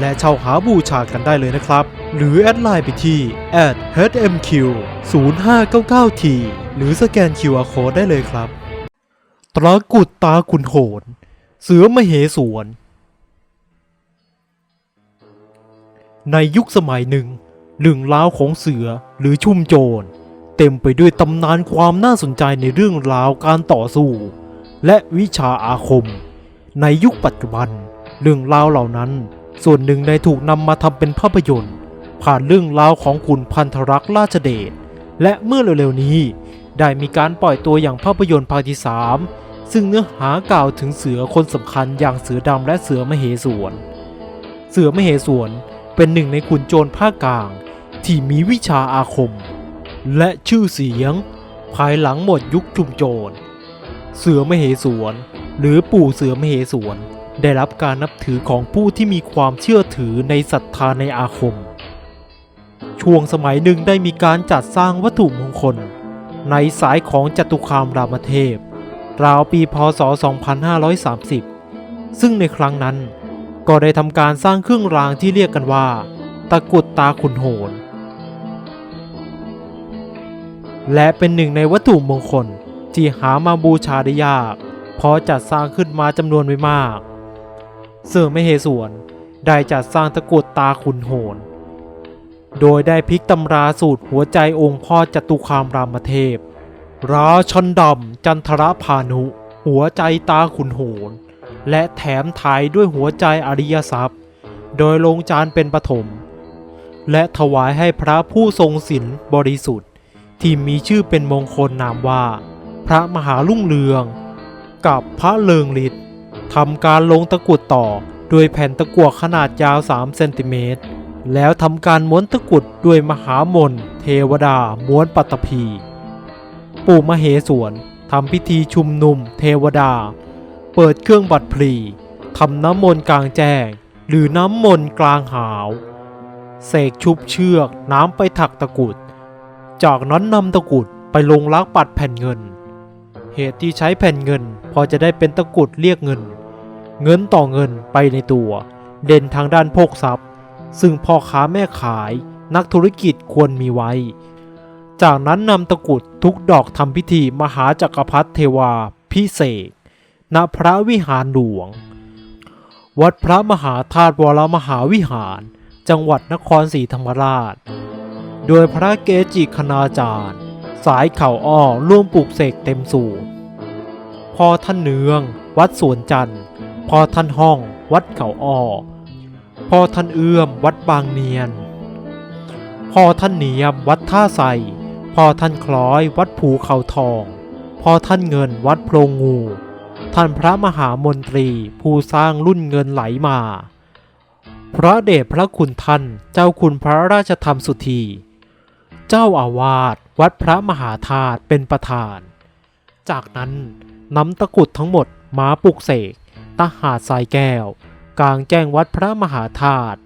และเช่าหาบูชากันได้เลยนะครับ หรือแอดไลน์ไปที่ @hmq 0599t หรือสแกน QR Code ได้เลยครับ ตรากุดตาขุนโหน เสือมเหสวนในยุคสมัยหนึ่งเรื่องราวของเสือหรือชุ่มโจร เต็มไปด้วยตำนานความน่าสนใจในเรื่องราวการต่อสู้ และวิชาอาคม ในยุคปัจจุบัน เรื่องราวเหล่านั้น ส่วนหนึ่งได้ถูกนำมาทำเป็นภาพยนตร์ ผ่านเรื่องราวของขุนพันธรักษ์ราชเดช และเมื่อเร็วๆนี้ ได้มีการปล่อยตัวอย่างภาพยนตร์ภาคที่ 3 ซึ่งเนื้อหากล่าวถึงเสือคนสำคัญอย่างเสือดำและเสือมเหสวน เสือมเหสวนเป็นหนึ่งในขุนโจรภาคกลาง ที่มีวิชาอาคม และชื่อเสียง ภายหลังหมดยุคจุมโจร เสือมเหสวน หรือปู่เสือมเหสวน ได้รับการนับถือของผู้ที่มีความเชื่อถือในศรัทธาในอาคม ช่วงสมัยหนึ่งได้มีการจัดสร้างวัตถุมงคล ในสายของจตุคามรามเทพ ราวปีพศ 2530 ซึ่งในครั้งนั้นก็ได้ทำการสร้างเครื่องรางที่เรียกกันว่า ตะกุดตาขุนโหน และเป็นหนึ่งในวัตถุมงคลที่หามาบูชาได้ยาก เพราะจัดสร้างขึ้นมาจำนวนไม่มาก เสือไม่เฮสวนได้จัดสร้างตะกุดตาขุนโหน โดยได้พลิกตำราสูตรหัวใจองค์พ่อจตุคามรามเทพ ราชันดำจันทรพานุ หัวใจตาขุนโหน และแถมถ่ายด้วยหัวใจอริยทรัพย์ โดยลงจานเป็นปฐม และถวายให้พระผู้ทรงศีลบริสุทธิ์ ที่มีชื่อเป็นมงคลนามว่า พระมหาลุ่งเรือง กับพระเลิงฤทธิ์ ทำการลงตะกรุดต่อด้วยแผ่นตะกั่วขนาดยาว 3 เซนติเมตร แล้วทำการม้วนตะกรุดด้วยมหามนเทวดาม้วนปัตตภีปู่มเหสวนทำพิธีชุมนุมเทวดา เปิดเครื่องบัตรพลีทำน้ำมนต์กลางแจ้ง หรือน้ำมนต์กลางหาว เสกชุบเชือกน้ำไปถักตะกุด จากนั้นนำตะกุดไปลงลักปัดแผ่นเงิน เหตุที่ใช้แผ่นเงินพอจะได้เป็นตะกุดเรียกเงิน เงินต่อเงินไปในตัว เด่นทางด้านโภคทรัพย์ ซึ่งพ่อค้าแม่ขายนักธุรกิจควรมีไว้ จากนั้นนำตะกรุดทุกดอกทำพิธีมหาจักรพรรดิเทวาพิเศษณพระวิหารหลวง วัดพระมหาธาตุวรมหาวิหาร จังหวัดนครศรีธรรมราช โดยพระเกจิคณาจารย์ สายเข่าอ้อร่วมปลูกเสกเต็มสูตรพอท่านเนือง วัดสวนจันทร์ พ่อท่านห้องวัดเขาอ้อพ่อท่านเอื้อมวัดบางเนียน พ่อท่านเนียมวัดท่าใสพ่อท่านคล้อยวัดภูเขาทอง พ่อท่านเงินวัดโพรงงู ท่านพระมหามนตรีผู้สร้างรุ่นเงินไหลมา พระเดชพระคุณท่านเจ้าคุณพระราชธรรมสุธี เจ้าอาวาสวัดพระมหาธาตุเป็นประธาน จากนั้นนำตะกุดทั้งหมดมาปลุกเสก ตหาดทรายแก้ว กลางแจ้งวัดพระมหาธาตุ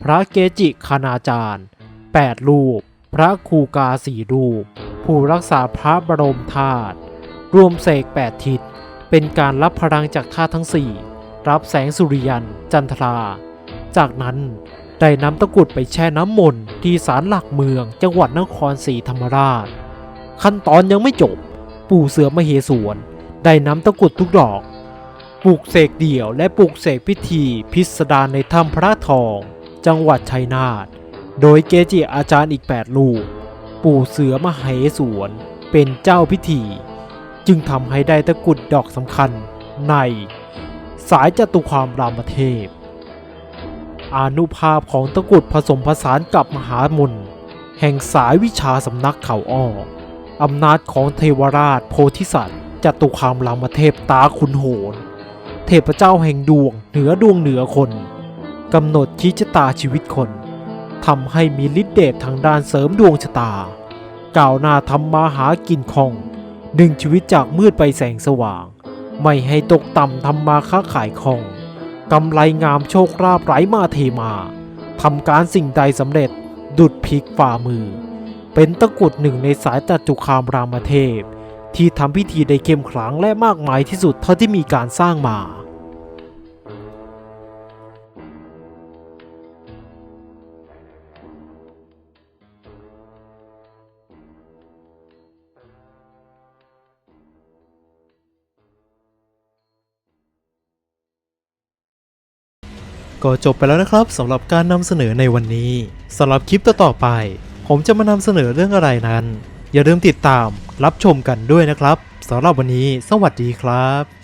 พระเกจิคณาจารย์ 8 รูป พระครูกาสี่รูป ผู้รักษาพระบรมธาตุรวมเสก 8 ทิศ เป็นการรับพลังจากธาตุทั้ง 4 รับแสงสุริยัน จันทรา จากนั้นได้นำตะกรุดไปแช่น้ำมนต์ที่ศาลหลักเมืองจังหวัดนครศรีธรรมราช ขั้นตอนยังไม่จบ ปู่เสือมเหสวน ได้นำตะกรุดทุกดอก ปลูกเสกเดี่ยวและปลูกเสกพิธีพิสดารในถ้ำพระทอง จังหวัดชัยนาท โดยเกจิอาจารย์อีก 8 ลูก ปู่เสือมเหสวนเป็นเจ้าพิธี จึงทำให้ได้ตะกุดดอกสำคัญใน สายจตุความรามเทพ อานุภาพของตะกุดผสมผสานกับมหามนแห่งสายวิชาสำนักเขาอ้ออำนาจของเทวราชโพธิสัตว์จตุคามรามเทพตาขุนโหน เทพเจ้าแห่งดวงเหนือดวงเหนือคนกำหนดชี้ชะตาชีวิตคนทำให้มีฤทธิ์เดชทางด้านเสริมดวงชะตาก้าวหน้าทำมาหากินคองดึงชีวิตจากมืดไปแสงสว่าง ไม่ให้ตกต่ำทำมาค้าขายคองกำไรงามโชคราบไหลมาเทมาทำการสิ่งใดสำเร็จดุดพลิกฝ่ามือ เป็นตะกุดหนึ่งในสายจัตุคามรามเทพ ที่ทำพิธีได้เข้มขลังและมากมายที่สุดเท่าที่มีการสร้างมาก็จบไปแล้วนะครับสำหรับการนำเสนอในวันนี้สำหรับคลิปต่อๆไป ผมจะมานำเสนอเรื่องอะไรนั้น อย่าลืมติดตาม รับชมกันด้วยนะครับสำหรับวันนี้ สวัสดีครับ